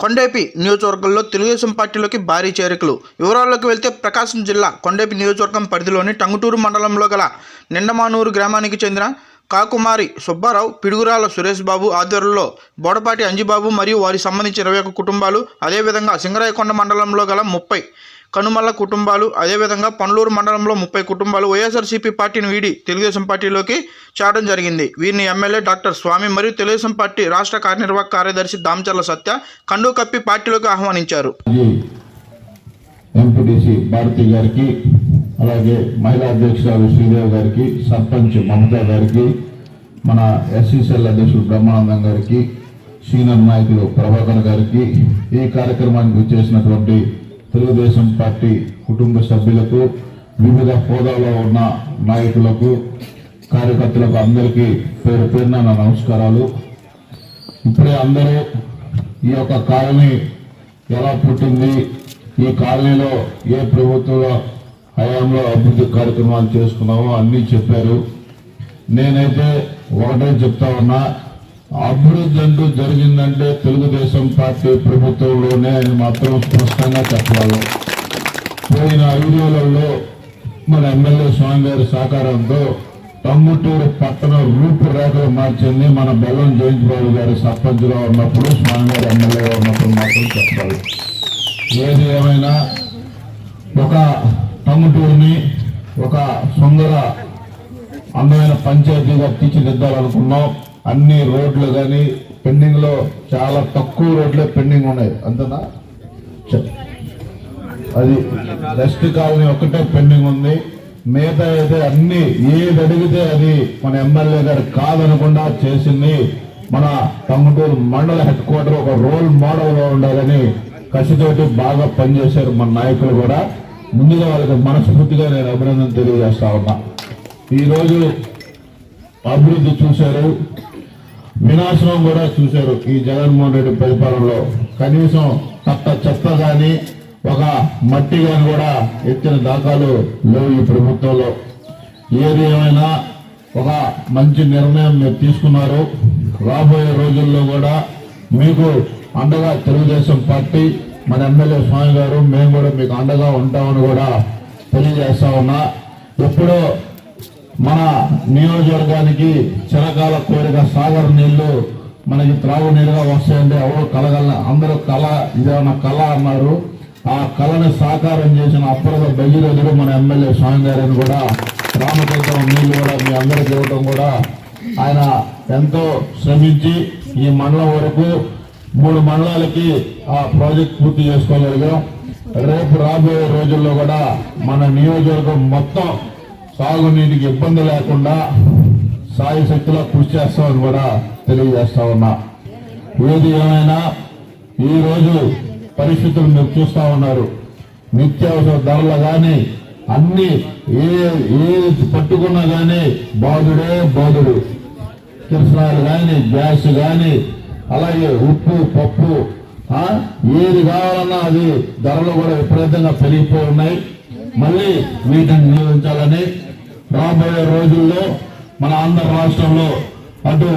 కొండేపి నియోజకవర్గంలో తెలుగుదేశం పార్టీలోకి భారీ చేరికలు. వివరాల్లోకి వెళ్తే ప్రకాశం జిల్లా కొండేపి నియోజకవర్గం పరిధిలోని టంగుటూరు మండలంలో గల నిండమానూరు గ్రామానికి చెందిన కాకుమారి సుబ్బారావు పిడుగురాల సురేష్ బాబు ఆధ్వర్యంలో బోడపాటి అంజిబాబు మరియు వారికి సంబంధించిన ఇరవై ఒక్క కుటుంబాలు అదేవిధంగా సింగరాయకొండ మండలంలో గల ముప్పై కనుమల్ల కుటుంబాలు అదేవిధంగా పనులూరు మండలంలో ముప్పై కుటుంబాలు వైఎస్ఆర్సీపీ పార్టీని వీడి తెలుగుదేశం పార్టీలోకి చేరడం జరిగింది. వీరిని ఎమ్మెల్యే డాక్టర్ స్వామి మరియు తెలుగుదేశం పార్టీ రాష్ట్ర కార్యనిర్వాహక కార్యదర్శి దామచర్ల సత్య కండు కప్పి పార్టీలోకి ఆహ్వానించారు. అలాగే మహిళా అధ్యక్షురాలు శ్రీదేవి గారికి సర్పంచ్ మమతా గారికి మన ఎస్సీసీఎల్ అధ్యక్షుడు బ్రహ్మానందం గారికి సీనియర్ నాయకులు ప్రభాకర్ గారికి ఈ కార్యక్రమానికి వచ్చేసినటువంటి తెలుగుదేశం పార్టీ కుటుంబ సభ్యులకు వివిధ హోదాలో ఉన్న నాయకులకు కార్యకర్తలకు అందరికీ పేరు పేరున నా నమస్కారాలు. ఇప్పుడే అందరూ ఈ యొక్క కాలనీ ఎలా పుట్టింది ఈ కాలనీలో ఏ ప్రభుత్వ హయాంలో అభివృద్ధి కార్యక్రమాలు చేసుకున్నామో అన్నీ చెప్పారు. నేనైతే ఒకటే చెప్తా ఉన్నా అభివృద్ధి అంటూ జరిగిందంటే తెలుగుదేశం పార్టీ ప్రభుత్వంలోనే అని మాత్రం స్పష్టంగా చెప్పాలి. పోయిన ఐదేళ్ళలో మన ఎమ్మెల్యే స్వామి గారి సహకారంతో టంగుటూరు పట్టణ రూపురేఖలు మార్చింది మన బెల్లం జయంతిబాబు గారి సర్పంచ్గా ఉన్నప్పుడు స్వామి గారు ఎమ్మెల్యేగా ఉన్నప్పుడు మాత్రం చెప్పాలి. ఏది ఏమైనా ఒక పల్లెటూరుని ఒక సుందర అందమైన పంచాయతీగా తీర్చిదిద్దాలనుకున్నాం. అన్ని రోడ్లు కానీ పెండింగ్లో చాలా తక్కువ రోడ్లే పెండింగ్ ఉన్నాయి. అంతనా? అది రెస్ట్ కాలనీ ఒక్కటే పెండింగ్ ఉంది. మిగతా అయితే అన్ని ఏది అడిగితే అది మన ఎమ్మెల్యే గారు కాదనకుండా చేసింది. మన తమ్ముటూరు మండల హెడ్ క్వార్టర్ ఒక రోల్ మోడల్గా ఉండాలని కసితోటి బాగా పనిచేశారు మన నాయకులు కూడా. ముందుగా వాళ్ళకి మనస్ఫూర్తిగా నేను అభినందన తెలియజేస్తా ఉన్నా. ఈ రోజు అభివృద్ధి చూశారు. వినాశనం కూడా చూశారు ఈ జగన్మోహన్ రెడ్డి పరిపాలనలో. కనీసం తట్ట చెత్త కానీ ఒక మట్టి కానీ కూడా ఎత్తిన దాఖలు లేవు ఈ ప్రభుత్వంలో. ఏది ఏమైనా ఒక మంచి నిర్ణయం మీరు తీసుకున్నారు. రాబోయే రోజుల్లో కూడా మీకు అండగా తెలుగుదేశం పార్టీ మన ఎమ్మెల్యే స్వామి గారు మేము కూడా మీకు అండగా ఉంటామని కూడా తెలియజేస్తా ఉన్నా. ఎప్పుడో మన నియోజకవర్గానికి చిరకాల కోరిక సాగర్ నీళ్ళు మనకి త్రాగునీరుగా వస్తాయంటే ఎవరు కలగల అందరూ కళ ఇదేమన్నా కళ అన్నారు. ఆ కళను సాకారం చేసిన అప్పటిక భగీరథుడు మన ఎమ్మెల్యే స్వామి గారిని కూడా రామతీర్థం నీళ్ళు కూడా మీ అందరికి ఇవ్వడం కూడా ఆయన ఎంతో శ్రమించి ఈ మండలం వరకు మూడు మండలాలకి ఆ ప్రాజెక్ట్ పూర్తి చేసుకోగలిగాం రేపు రాబోయే రోజుల్లో కూడా మన నియోజకవర్గం మొత్తం సాగునీటికి ఇబ్బంది లేకుండా సాయి శక్తిలో కృషి చేస్తామని కూడా తెలియజేస్తా ఉన్నా. ఏది ఏమైనా ఈరోజు పరిస్థితులు మీరు చూస్తా ఉన్నారు. నిత్యావసర ధరలు కానీ అన్ని ఏ ఏ పట్టుకున్నా కానీ బాధుడే బాధుడు కిరసనాలు కానీ గ్యాస్ కానీ అలాగే ఉప్పు పప్పు ఏది కావాలన్నా అది ధరలు కూడా విపరీతంగా పెరిగిపో ఉన్నాయి మళ్ళీ వీటిని నియోజించాలని రాబోయే రోజుల్లో మన ఆంధ్ర రాష్ట్రంలో అటు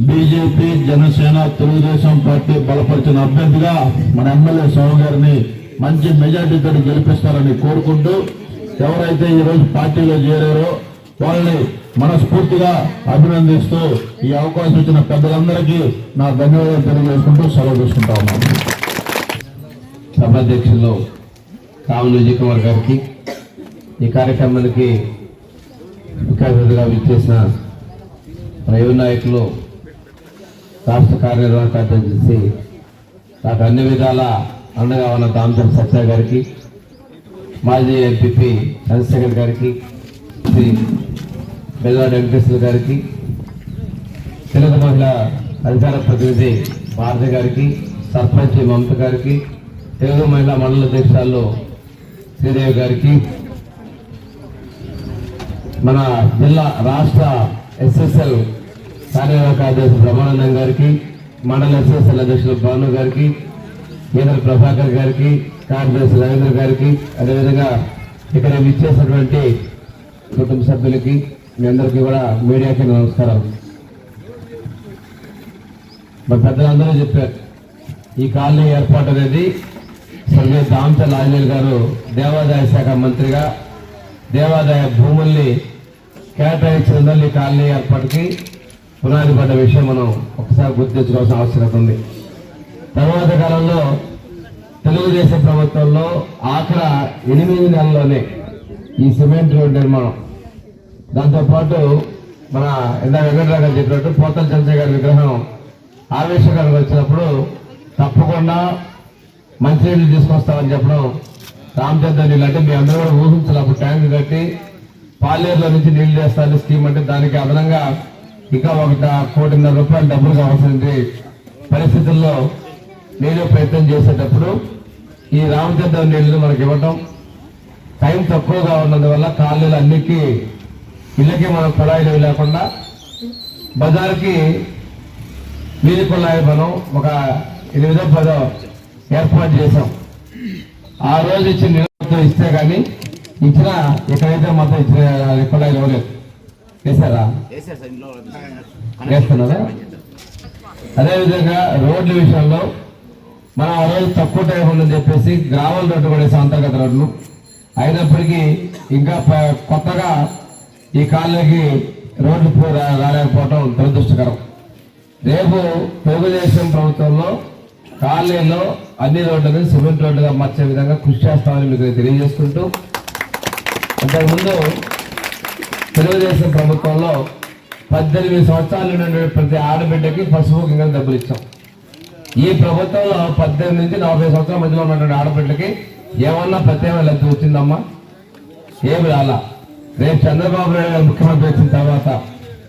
బీజేపీ జనసేన తెలుగుదేశం పార్టీ బలపరిచిన అభ్యర్థిగా మన ఎమ్మెల్యే స్వామి గారిని మంచి మెజార్టీతో గెలిపిస్తారని కోరుకుంటూ ఎవరైతే ఈ రోజు పార్టీలో చేరారో వాళ్ళని మనస్ఫూర్తిగా అభినందిస్తూ ఈ అవకాశం ఇచ్చిన పెద్దలందరికీ నా ధన్యవాదాలు తెలియజేసుకుంటూ సెలవు తీసుకుంటా ఉన్నాను. సభాధ్యక్షులు రాములు విజయ్ గారికి ఈ కార్యక్రమానికి ముఖ్య విచ్చేసిన మన నాయకులు రాష్ట్ర కార్యనిర్వాహక అధ్యక్షి నాకు అన్ని విధాల అండగా ఉన్న దామచర్ సత్య గారికి మాజీ ఎంపీపీ చంద్రశేఖర్ గారికి శ్రీ వెంకటేశ్వర గారికి తెలుగు మహిళ అధికార ప్రతినిధి భారతి గారికి సర్పంచ్ మమత గారికి తెలుగు మహిళా మండల అధ్యక్షురాలు శ్రీదేవి గారికి మన జిల్లా రాష్ట్ర ఎస్ఎస్ఎల్ కార్యనిర్వాహక అధ్యక్షుడు బ్రహ్మానందం గారికి మండల ఎస్ఎస్ఎల్ అధ్యక్షులు భాను గారికి ఈదర ప్రభాకర్ గారికి కార్యదర్శి రవీంద్ర గారికి అదేవిధంగా ఇక్కడ విచ్చేసినటువంటి కుటుంబ సభ్యులకి మీ అందరికీ కూడా మీడియాకి నమస్కారం. మరి పెద్దలందరూ చెప్పారు ఈ కాలనీ ఏర్పాటు అనేది స్వర్గీయ దామచల్ ఆంజనేయులు గారు దేవాదాయ శాఖ మంత్రిగా దేవాదాయ భూముల్ని కేటాయించిన ఈ కాలనీ ఏర్పాటుకి పునాది పడ్డ విషయం మనం ఒకసారి గుర్తించుకోవాల్సిన ఆవశ్యకత అవసరం ఉంది. తర్వాత కాలంలో తెలుగుదేశం ప్రభుత్వంలో ఆఖర ఎనిమిది నెలల్లోనే ఈ సిమెంట్ రోడ్ నిర్మాణం దాంతోపాటు మన ఇందా వెంకటరావు గారు చెప్పినట్టు పోతల చంద్రయ్య గారి విగ్రహం ఆవేశకరంగా వచ్చినప్పుడు తప్పకుండా మంచినీళ్ళు తీసుకొస్తామని చెప్పడం రామచంద్ర నీళ్ళు అంటే మీ అందరూ కూడా ఊహించాలి. అప్పుడు ట్యాంక్ కట్టి పాలేరులో నుంచి నీళ్ళు చేస్తారని స్కీమ్ అంటే దానికి అదనంగా ఇంకా ఒక కోటిన్నర రూపాయలు డబ్బులు కావాల్సింది పరిస్థితుల్లో నేను ప్రయత్నం చేసేటప్పుడు ఈ రామచంద్ర నీళ్ళు మనకి ఇవ్వటం. టైం తక్కువగా ఉన్నందువల్ల కాలేలు అన్నిటికీ ఇళ్ళకి మనం కుళాయిలు లేకుండా బజార్కి వీధి కుళాయి మనం ఒక ఎనిమిదో పదో ఏర్పాటు చేసాం ఆ రోజు ఇచ్చిన నిలబడితో ఇస్తే కానీ ఇచ్చిన ఎక్కడైతే మొత్తం ఇచ్చిన కుళాయిలు ఇవ్వలేదు వేసారా వేస్తున్నారా? అదేవిధంగా రోడ్ల విషయంలో మనం ఆ రోజు తక్కువ టైం ఉందని చెప్పేసి గ్రామాల రోడ్డు కూడా వేసాం అంతర్గత రోడ్లు. అయినప్పటికీ ఇంకా కొత్తగా ఈ కాలనీకి రోడ్లు పో- రా- రాలేకపోవడం దురదృష్టకరం. రేపు తెలుగుదేశం ప్రభుత్వంలో కాలనీలో అన్ని రోడ్లను సిమెంట్ రోడ్లుగా మార్చే విధంగా కృషి చేస్తామని మీకు తెలియజేసుకుంటూ అంతకుముందు తెలుగుదేశం ప్రభుత్వంలో పద్దెనిమిది సంవత్సరాల నుండి ప్రతి ఆడబిడ్డకి పసుపు కింద డబ్బులు ఇచ్చాం. ఈ ప్రభుత్వంలో పద్దెనిమిది నుంచి నలభై సంవత్సరాల మధ్యలో ఉన్నటువంటి ఆడబిడ్డకి ఏమన్నా ప్రత్యేక లబ్ధి వచ్చిందమ్మా? ఏమి రాలా? రేపు చంద్రబాబు నాయుడు గారు ముఖ్యమంత్రి వచ్చిన తర్వాత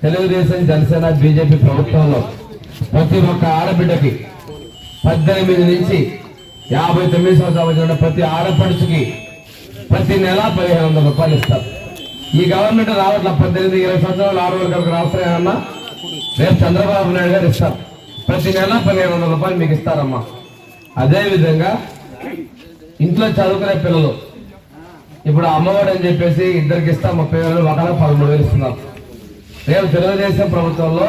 తెలుగుదేశం జనసేన బీజేపీ ప్రభుత్వంలో ప్రతి ఒక్క ఆడబిడ్డకి పద్దెనిమిది నుంచి యాభై తొమ్మిది సంవత్సరాల ప్రతి ఆడపడుచుకి ప్రతి నెల పదిహేను వందల రూపాయలు ఇస్తారు. ఈ గవర్నమెంట్ రావట్ల పద్దెనిమిది ఇరవై సంవత్సరాలు ఆరు వరకు రాస్తాయన్నా రేపు చంద్రబాబు నాయుడు గారు ఇస్తారు. ప్రతి నెల పదిహేను వందల రూపాయలు మీకు ఇస్తారమ్మా. అదేవిధంగా ఇంట్లో చదువుకునే పిల్లలు ఇప్పుడు అమ్మఒడి అని చెప్పేసి ఇద్దరికి ఇస్తా ముప్పై వేలు ఒకళ్ళ పదమూడు వేలు ఇస్తున్నాం. రేపు తెలుగుదేశం ప్రభుత్వంలో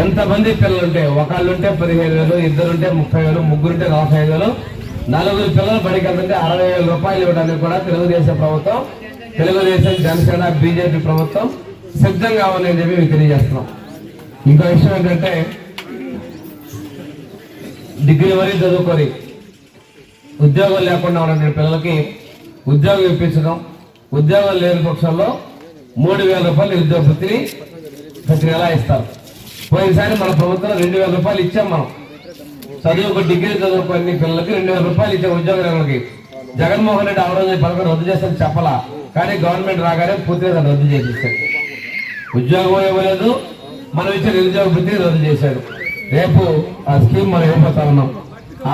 ఎంతమంది పిల్లలుంటే ఒకళ్ళుంటే పదిహేను వేలు ఇద్దరుంటే ముప్పై వేలు ముగ్గురుంటే నలభై ఐదు వేలు నలుగురు పిల్లలు బడికి వెళ్తుంటే అరవై వేల రూపాయలు ఇవ్వడానికి కూడా తెలుగుదేశం ప్రభుత్వం తెలుగుదేశం జనసేన బీజేపీ ప్రభుత్వం సిద్ధంగా ఉందని చెప్పి మీకు తెలియజేస్తున్నాం. ఇంకో విషయం ఏంటంటే డిగ్రీ వరకు చదువుకొని ఉద్యోగం లేకుండా ఉన్నటువంటి పిల్లలకి ఉద్యోగం ఇప్పించడం ఉద్యోగం లేని పక్షంలో మూడు వేల రూపాయలు ఉద్యోగపతిని ప్రతి నెల ఇస్తారు. పోయినసారి మన ప్రభుత్వం రెండు వేల రూపాయలు ఇచ్చాం మనం. చదువు ఒక డిగ్రీ చదువుకుని పిల్లలకి రెండు వేల రూపాయలు ఇచ్చే ఉద్యోగాలకి జగన్మోహన్ రెడ్డి ఆ రోజు పథకం రద్దు చేస్తాను చెప్పలా? కానీ గవర్నమెంట్ రాగానే పూర్తిగా దాన్ని రద్దు చేసేసాడు ఉద్యోగం ఇవ్వలేదు మనం ఇచ్చే నిరుద్యోగ వృత్తిని రద్దు చేశాడు రేపు ఆ స్కీమ్ మనం ఇవ్వబోతా ఉన్నాం.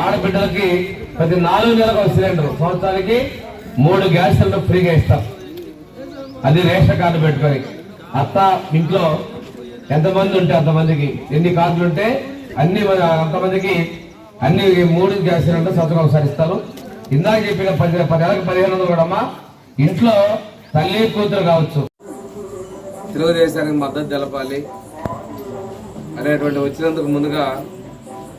ఆడబిడ్డలకి ప్రతి నాలుగు నెలలకు ఒక సిలిండర్. సంవత్సరానికి మూడు గ్యాస్ సిలిండర్ ఫ్రీగా ఇస్తాం. అది రేషన్ కార్డు పెట్టుకొని. అత్త ఇంట్లో ఎంతమంది ఉంటే అంతమందికి ఎన్ని కార్డులు ఉంటే అన్ని అంతమందికి అన్ని మూడు గ్యాస్ సిలిండర్ సంతకం ఒకసారి ఇస్తారు ఇందాక చెప్పిన పది పది నెలలకు పదిహేను వందలు కూడా అమ్మా. ఇంట్లో తల్లి కూతురు కావచ్చు. తెలుగుదేశానికి మద్దతు తెలపాలి అనేటువంటి వచ్చినందుకు ముందుగా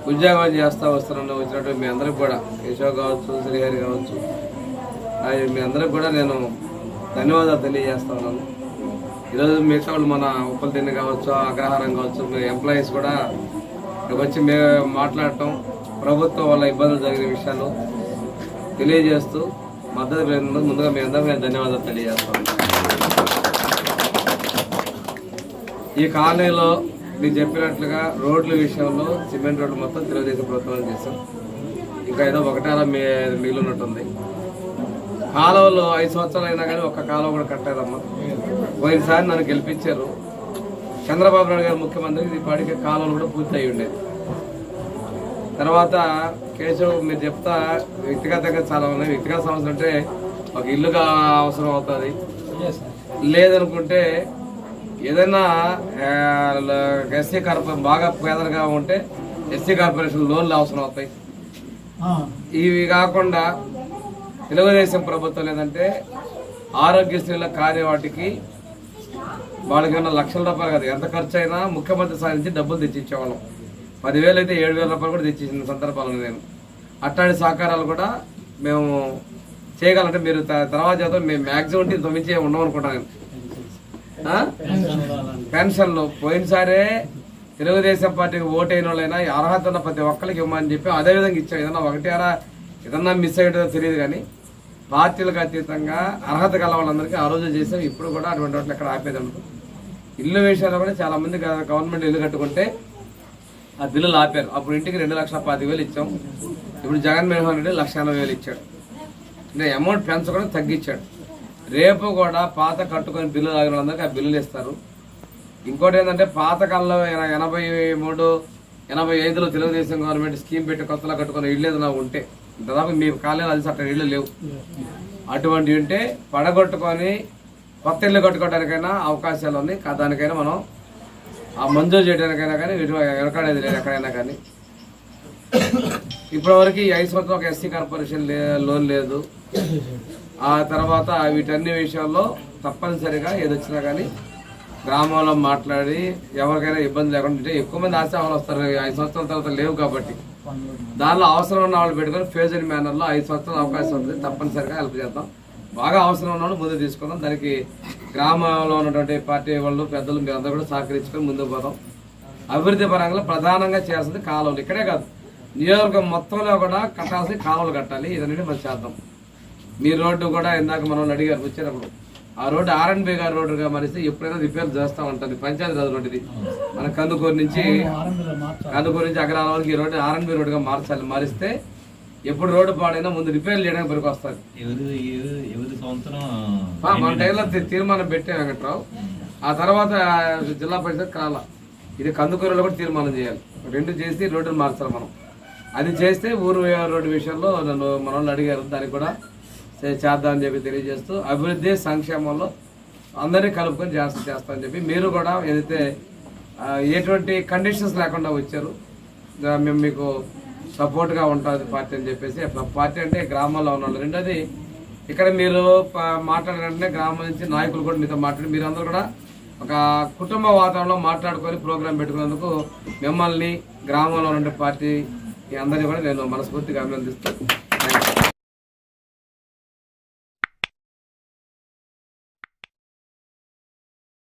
ఉద్యోగం చేస్తా వస్తున్న వచ్చినటువంటి మీ అందరికి కూడా యశోక్ కావచ్చు శ్రీహరి కావచ్చు మీ అందరికి కూడా నేను ధన్యవాదాలు తెలియజేస్తా ఉన్నాను. ఈరోజు మిగతా వాళ్ళు మన ఉప్పల తిండి కావచ్చు అగ్రహారం కావచ్చు మీ ఎంప్లాయీస్ కూడా ఇక్కడికి వచ్చి మే మాట్లాడటం ప్రభుత్వం వల్ల ఇబ్బందులు జరిగిన విషయాలు తెలియజేస్తూ మద్దతు తెలిపినందుకు ముందుగా మీ అందరికీ ధన్యవాదాలు తెలియజేస్తాను ఈ కాలనీలో మీరు చెప్పినట్లుగా రోడ్ల విషయంలో సిమెంట్ రోడ్లు మొత్తం తెలుగుదేశం ప్రభుత్వం చేశాం. ఇంకా ఏదో ఒకటారా మీ మిగిలినట్టుంది కాలువలు ఐదు సంవత్సరాలు అయినా కానీ ఒక్క కాలువ కూడా కట్టలేదమ్మా. పోయినసారి నన్ను గెలిపించారు. చంద్రబాబు నాయుడు గారు ముఖ్యమంత్రి పాటికి కాలువలు కూడా పూర్తి అయి ఉండేది తర్వాత కేశవ్ మీరు చెప్తా వ్యక్తిగతంగా చాలా ఉన్నాయి. వ్యక్తిగత సమస్యలు అంటే ఒక ఇల్లుగా అవసరం అవుతుంది. లేదనుకుంటే ఏదైనా ఎస్సీ కార్పొరేషన్ బాగా పేదలుగా ఉంటే ఎస్సీ కార్పొరేషన్ లోన్లు అవసరం అవుతాయి. ఇవి కాకుండా తెలుగుదేశం ప్రభుత్వం లేదంటే ఆరోగ్యశ్రీల కార్యవాటికి వాటికి వాళ్ళకైనా లక్షల రూపాయలు కాదు. ఎంత ఖర్చు అయినా ముఖ్యమంత్రి సాధించి డబ్బులు తెచ్చిచ్చేవాళ్ళం. పదివేలు అయితే ఏడు వేల రూపాయలు కూడా తెచ్చేసిన సందర్భాలు నేను. అట్లాంటి సహకారాలు కూడా మేము చేయగలంటే మీరు త- తర్వాత చేద్దాం మేము మ్యాక్సిమం ఉంటే తొమ్మిది ఉండవు అనుకుంటాను పెన్షన్లు పోయినసారే తెలుగుదేశం పార్టీకి ఓటైన వాళ్ళైనా అర్హత ఉన్న ప్రతి ఒక్కరికి ఇవ్వమని చెప్పి అదే విధంగా ఇచ్చాం. ఏదన్నా ఒకటి అరా ఏదన్నా మిస్ అయ్యేదో తెలియదు కానీ పార్టీలకు అతీతంగా అర్హత గల వాళ్ళందరికీ ఆ రోజు చేసాం. ఇప్పుడు కూడా అటువంటి వాటిని ఎక్కడ ఆపేది ఉండదు ఇల్లు విషయాల్లో కూడా చాలా మంది గవర్నమెంట్ ఇల్లు కట్టుకుంటే ఆ బిల్లులు ఆపారు అప్పుడు ఇంటికి రెండు లక్షల పది వేలు ఇచ్చాం. ఇప్పుడు జగన్మోహన్ రెడ్డి లక్ష ఎనభై వేలు ఇచ్చాడు. అంటే అమౌంట్ పెంచకుండా తగ్గించాడు. రేపు కూడా పాత కట్టుకొని బిల్లులు ఆగిన వాళ్ళందరికీ ఆ బిల్లులు ఇస్తారు. ఇంకోటి ఏంటంటే పాత కాలంలో ఎనభై మూడు ఎనభై ఐదులో తెలుగుదేశం గవర్నమెంట్ స్కీమ్ పెట్టి కొత్తలో కట్టుకున్న ఇల్లు ఏదైనా ఉంటే దాదాపు మీ కాలేజీలో అది అట్లా ఇళ్ళు లేవు. అటువంటి ఉంటే పడగొట్టుకొని కొత్త ఇల్లు కట్టుకోవడానికైనా అవకాశాలు ఉన్నాయి. దానికైనా మనం ఆ మంజూరు చేయడానికైనా కానీ వెనకాడేది లేదు ఎక్కడైనా కానీ. ఇప్పటివరకు ఈ ఐదు సంవత్సరం ఒక ఎస్సీ కార్పొరేషన్ లోన్ లేదు. ఆ తర్వాత వీటన్ని విషయాల్లో తప్పనిసరిగా ఏదొచ్చినా కానీ గ్రామంలో మాట్లాడి ఎవరికైనా ఇబ్బంది లేకుండా ఉంటే ఎక్కువ మంది ఆశావాళ్ళు వస్తారు. ఐదు సంవత్సరాల తర్వాత లేవు కాబట్టి. దానిలో అవసరం ఉన్న వాళ్ళు పెట్టుకొని ఫేజ్ అండ్ మేనర్లో ఐదు సంవత్సరాల అవకాశం ఉంది. తప్పనిసరిగా హెల్ప్ చేద్దాం. బాగా అవసరం ఉన్నవాళ్ళు ముందు తీసుకుందాం. దానికి గ్రామంలో ఉన్నటువంటి పార్టీ వాళ్ళు పెద్దలు మీరందరూ కూడా సహకరించుకొని ముందుకు పోదాం. అభివృద్ధి పరంగా ప్రధానంగా చేయాల్సింది కాలువలు. ఇక్కడే కాదు నియోజకవర్గం మొత్తంలో కూడా కట్టాల్సి కాలువలు కట్టాలి. ఇదన్నీ మనం చేద్దాం. మీ రోడ్డు కూడా ఇందాక మనం అడిగారు వచ్చేటప్పుడు. ఆ రోడ్డు ఆర్ఎన్బి గారి రోడ్డుగా మరిస్తే ఎప్పుడైనా రిపేర్ చేస్తూ ఉంటుంది. పంచాయతీ రాజు రోడ్డు ఇది మన కందుకూరు నుంచి కందుకూరు నుంచి అగ్రాల వరకు ఈ రోడ్డు ఆర్ఎన్బి రోడ్డుగా మార్చాలి. మారిస్తే ఎప్పుడు రోడ్డు పాడైనా ముందు రిపేర్ చేయడానికి పనికి వస్తుంది. సంవత్సరం? ఆ, మన టైంలో తీర్మానం పెట్టే వెంకట్రావు. ఆ తర్వాత జిల్లా పరిషత్ కాల ఇది కందుకూరులో కూడా తీర్మానం చేయాలి. రెండు చేసి రోడ్డును మార్చాలి మనం. అది చేస్తే ఊరు రోడ్డు విషయంలో నన్ను మన వాళ్ళు అడిగారు. దానికి కూడా చేద్దామని చెప్పి తెలియజేస్తూ అభివృద్ధి సంక్షేమంలో అందరినీ కలుపుకొని చేస్తా చేస్తామని చెప్పి మీరు కూడా ఏదైతే ఎటువంటి కండిషన్స్ లేకుండా వచ్చారు మేము మీకు సపోర్ట్గా ఉంటుంది పార్టీ అని చెప్పేసి అట్లా పార్టీ అంటే గ్రామాల్లో ఉన్న రెండోది ఇక్కడ మీరు ప- గ్రామం నుంచి నాయకులు కూడా మీతో మాట్లాడి మీరందరూ కూడా ఒక కుటుంబ వాతావరణంలో మాట్లాడుకొని ప్రోగ్రాం పెట్టుకునేందుకు మిమ్మల్ని గ్రామంలో ఉండే పార్టీ అందరినీ కూడా నేను మనస్ఫూర్తిగా అభినందిస్తాను